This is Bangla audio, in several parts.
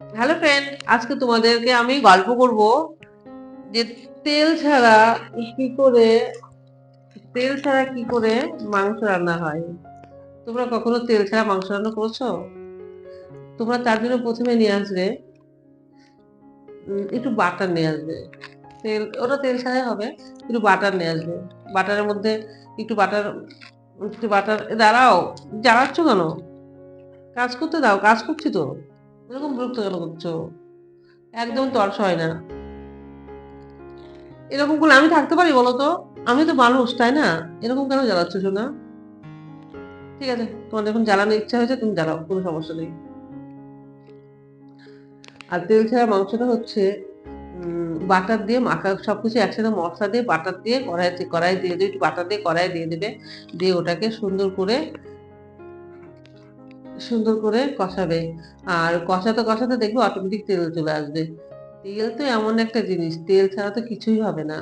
হ্যালো ফ্রেন্ড আজকে তোমাদেরকে আমি গল্প করব যে তেল ছাড়া কি করে, তেল ছাড়া কি করে মাংস রান্না হয়। তোমরা কখনো তেল ছাড়া মাংস রান্না করেছ? তোমরা তার জন্য প্রথমে নিয়ে আসবে একটু বাটার নিয়ে আসবে। তেল, ওটা তেল ছাড়াই হবে, একটু বাটার নিয়ে আসবে। বাটারের মধ্যে একটু বাটার একটু বাটার, দাঁড়াও, জ্বালাচ্ছ কেন? কাজ করতে দাও, কাজ করছি তো। এরকম বিরক্ত কেন করছ? একদম তরস হয় না। এরকম করলে আমি থাকতে পারি বলো তো? আমি তো মানুষ, তাই না? এরকম কেন জ্বালাচ্ছ শোনা ঠিক আছে, তোমার যখন জ্বালানোর ইচ্ছা হয়েছে তুমি জ্বালাও, কোনো সমস্যা নেই। আর তেল ছাড়া মাংসটা হচ্ছে বাটার দিয়ে মাখা, সবকিছু একসাথে মশলা দিয়ে বাটার দিয়ে কড়াই কড়াই দিয়ে দিয়ে একটু বাটার দিয়ে কড়াই দিয়ে দেবে, দিয়ে ওটাকে সুন্দর করে সুন্দর করে কষাবে। আর কষাতে কষাতে দেখবে অটোমেটিক তেল চলে আসবে। তেল তো এমন একটা জিনিস, তেল ছাড়া তো কিছুই হবে না।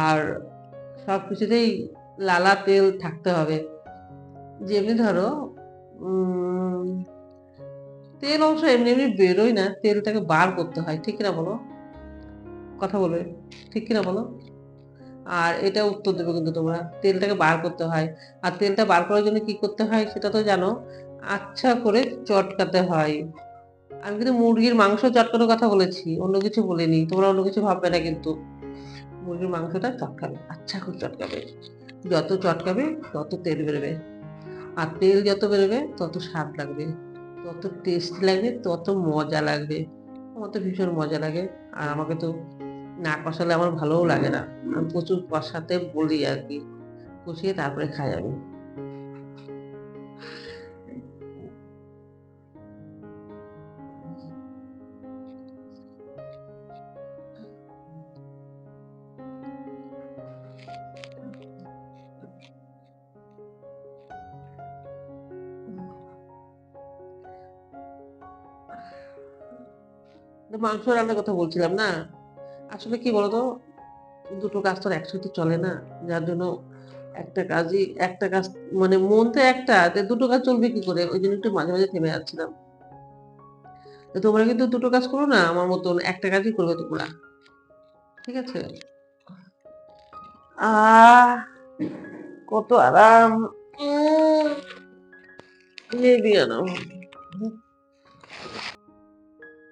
আর সব কিছুতেই লালা তেল থাকতে হবে। যেমনি ধরো তেল অবশ্য এমনি এমনি বেরোয় না, তেলটাকে বার করতে হয়, ঠিক কিনা বলো? কথা বলবে, ঠিক কিনা বলো? আর এটা উত্তর দেবে কিন্তু তোমরা, তেলটাকে বার করতে হয়। আর তেলটা বার করার জন্য কি করতে হয় সেটা তো জানো আচ্ছা করে চটকাতে হয়। আমি কিন্তু মুরগির মাংস চটকানোর কথা বলেছি, অন্য কিছু বলিনি। তোমরা অন্য কিছু ভাববে না কিন্তু। মুরগির মাংসটা চটকাবে আচ্ছা করে চটকাবে। যত চটকাবে, তত তেল বেরোবে। আর তেল যত বেরোবে, তত স্বাদ লাগবে। তত টেস্ট লাগবে, তত মজা লাগবে। আমার তো ভীষণ মজা লাগে। আর আমাকে তো না কষালে আমার ভালোও লাগে না। আমি প্রচুর কষাতে বলি আর কি। কষিয়ে তারপরে খাই আমি। মাংস রান্নার কথা বলছিলাম না? আসলে কি বলতো? দুটো কাজ তো একসাথে চলে না। যার জন্য একটা কাজই একটা কাজ মানে মন তো একটা দুটো কাজ চলবে কি করে? ওই জন্য একটু মাঝে মাঝে থেমে যাচ্ছিলাম। তোমরা কিন্তু দুটো কাজ করো না, আমার মতন একটা কাজই করবে তোমরা। ঠিক আছে? আহ কত আরাম। দিয়ে নাও